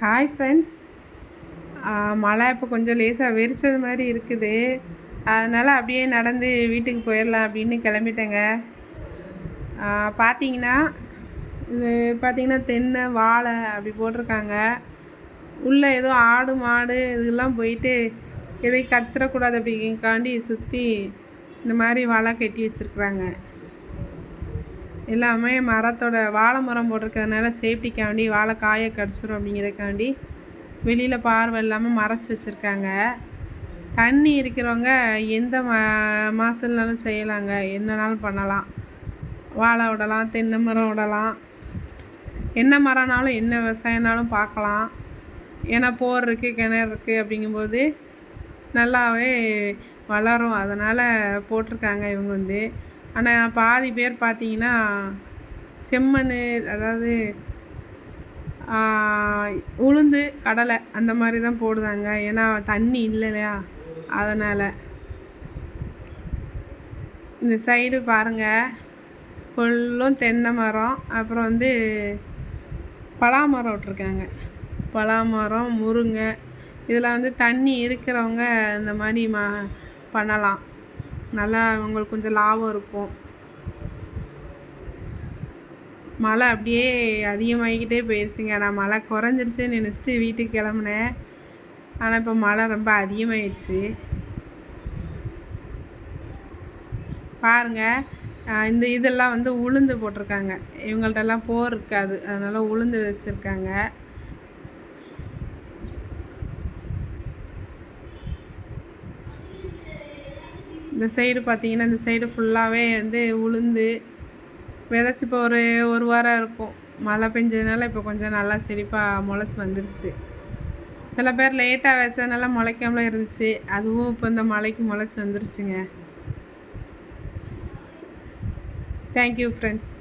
Hi friends மழை இப்போ கொஞ்சம் லேசாக வெறிச்சது மாதிரி இருக்குது. அதனால் அப்படியே நடந்து வீட்டுக்கு போயிடலாம் அப்படின்னு கிளம்பிட்டேங்க. பார்த்தீங்கன்னா இது பார்த்தீங்கன்னா தென்னை வாழை அப்படி போட்டிருக்காங்க. உள்ளே ஏதோ ஆடு மாடு இதெல்லாம் போயிட்டு எதையும் கடிச்சிடக்கூடாது அப்படிங்காண்டி சுற்றி இந்த மாதிரி வலை கட்டி வச்சுருக்குறாங்க. எல்லாமே மரத்தோட வாழை மரம் போட்டிருக்கிறதுனால சேஃப்டிக்காண்டி வாழை காயை கடிச்சிடும் அப்படிங்கிறதுக்காண்டி வெளியில் பார்வை இல்லாமல் மறைச்சி வச்சுருக்காங்க. தண்ணி இருக்கிறவங்க எந்த மா மாதம்னாலும் செய்யலாங்க. என்னனாலும் பண்ணலாம். வாழை விடலாம் தென்னை மரம் விடலாம் என்ன மரம்னாலும் என்ன விவசாயம்னாலும் பார்க்கலாம். ஏன்னா போர் இருக்குது கிணறு இருக்குது அப்படிங்கும்போது நல்லாவே வளரும். அதனால் போட்டிருக்காங்க இவங்க வந்து. ஆனால் பாதி பேர் பார்த்தீங்கன்னா செம்மண் அதாவது உளுந்து கடலை அந்த மாதிரி தான் போடுதாங்க ஏன்னா தண்ணி இல்லை இல்லையா? அதனால். இந்த சைடு பாருங்கள் ஃபுல்லும் தென்னை மரம் அப்புறம் வந்து பலாமரம் விட்ருக்காங்க பலாமரம் முருங்கை இதில் வந்து தண்ணி இருக்கிறவங்க இந்த மாதிரி ம பண்ணலாம். நல்லா உங்களுக்கு கொஞ்சம் லாபம் இருக்கும். மழை அப்படியே அதிகமாகிக்கிட்டே போயிடுச்சுங்க நான் மழை குறைஞ்சிருச்சுன்னு நினச்சிட்டு வீட்டுக்கு கிளம்புனேன். ஆனால் இப்போ மழை ரொம்ப அதிகமாகிடுச்சு பாருங்க இந்த இதெல்லாம் வந்து உளுந்து போட்டிருக்காங்க. இவங்கள்ட்டெல்லாம் போர் இருக்காது. அதனால் உளுந்து வச்சுருக்காங்க. இந்த சைடு பார்த்தீங்கன்னா இந்த சைடு ஃபுல்லாகவே வந்து உளுந்து விதைச்சி இப்போ ஒரு ஒரு வாரம் இருக்கும். மழை பெஞ்சதுனால இப்போ கொஞ்சம் நல்லா செழிப்பாக முளைச்சி வந்துருச்சு. சில பேர் லேட்டாக வச்சதுனால முளைக்காமல இருந்துச்சு. அதுவும் இப்போ இந்த மழைக்கு முளைச்சி வந்துருச்சுங்க. Thank you friends